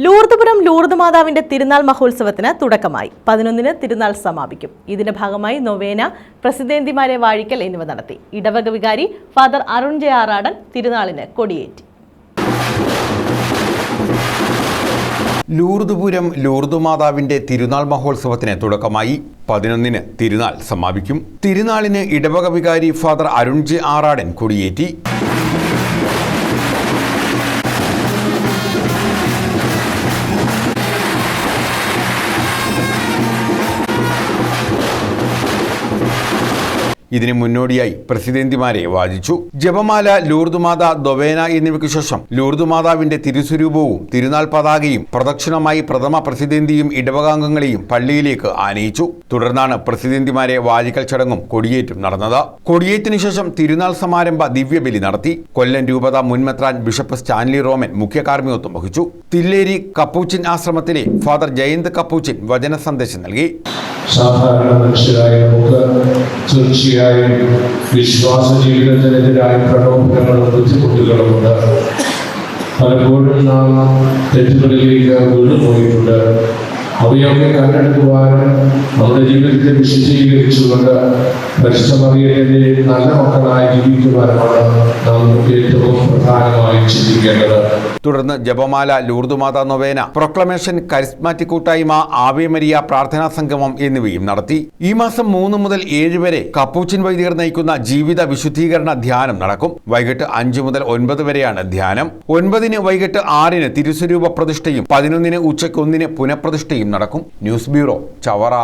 Lourdepuram Lourdes മാതാവിന്റെ തിരുനാൾ മഹോത്സവത്തിന് തുടക്കമായി. പതിനൊന്നിന് തിരുനാൾ സമാപിക്കും. ഇതിന്റെ ഭാഗമായി നൊവേന പ്രസിദ്ധേന്തിമാരെ വാഴിക്കൽ എന്നിവ നടത്തി. ഇടവക വികാരി ഫാദർ അരുൺ ജെ ആറാടൻ തിരുനാളിന് കൊടിയേറ്റി. ലൂർദ്പുരം ലൂർദ് മാതാവിന്റെ തിരുനാൾ മഹോത്സവത്തിന് തുടക്കമായി. പതിനൊന്നിന് തിരുനാൾ സമാപിക്കും. തിരുനാളിന് ഇടവക വികാരി ഫാദർ അരുൺ ജെ ആറാടൻ കൊടിയേറ്റി. ഇതിന് മുന്നോടിയായി പ്രസിദ്ധന്തിമാരെ വാചിച്ചു ജപമാല ലൂർദുമാത ദൊവേന എന്നിവയ്ക്ക് ശേഷം ലൂർദുമാതാവിന്റെ തിരുസ്വരൂപവും തിരുനാൾ പതാകയും പ്രദക്ഷിണമായി പ്രഥമ പ്രസിദ്ധന്തിയും ഇടവകാംഗങ്ങളെയും പള്ളിയിലേക്ക് ആനയിച്ചു. തുടർന്നാണ് പ്രസിദ്ധന്തിമാരെ വാചിക്കൽ ചടങ്ങും കൊടിയേറ്റും നടന്നത്. കൊടിയേറ്റിനു ശേഷം തിരുനാൾ സമാരംഭ ദിവ്യബലി നടത്തി. കൊല്ലം രൂപത മുൻമെത്രാൻ ബിഷപ്പ് സ്റ്റാൻലി റോമൻ മുഖ്യ കാർമ്മികത്വം വഹിച്ചു. തില്ലേരി കപ്പൂച്ചിൻ ആശ്രമത്തിലെ ഫാദർ ജയന്ത് കപ്പൂച്ചിൻ വചന സന്ദേശം നൽകി. സാധാരണ മനുഷ്യരായ തീർച്ചയായും വിശ്വാസ ജീവിതത്തിനെതിരായ പ്രലോഭനങ്ങളും ബുദ്ധിമുട്ടുകളുമുണ്ട് പലപ്പോഴും നാം തെറ്റുകളിലേക്ക് വീണുപോയിട്ടുണ്ട്. അവയൊക്കെ കണ്ടെടുക്കുവാനും നമ്മുടെ ജീവിതത്തെ വിശദീകരിച്ചുകൊണ്ട് പരിശ്രമറിയതിന്റെ നല്ല മക്കളായി ജീവിക്കുവാനുമാണ് നാം ഏറ്റവും പ്രധാനമായി തുടർന്ന് ജപമാല ലൂർദുമാത നൊവേന പ്രൊക്ലമേഷൻ കരിസ്മാറ്റിക് കൂട്ടായ്മ ആവേമരിയ പ്രാർത്ഥനാ സംഗമം എന്നിവയും നടത്തി. ഈ മാസം മൂന്ന് മുതൽ ഏഴ് വരെ കപ്പൂച്ചിൻ വൈദികർ നയിക്കുന്ന ജീവിത വിശുദ്ധീകരണ ധ്യാനം നടക്കും. വൈകിട്ട് അഞ്ച് മുതൽ ഒൻപത് വരെയാണ് ധ്യാനം. ഒൻപതിന് വൈകിട്ട് ആറിന് തിരുസ്വരൂപ പ്രതിഷ്ഠയും പതിനൊന്നിന് ഉച്ചയ്ക്ക് ഒന്നിന് പുനഃപ്രതിഷ്ഠയും നടക്കും. News bureau Chavara.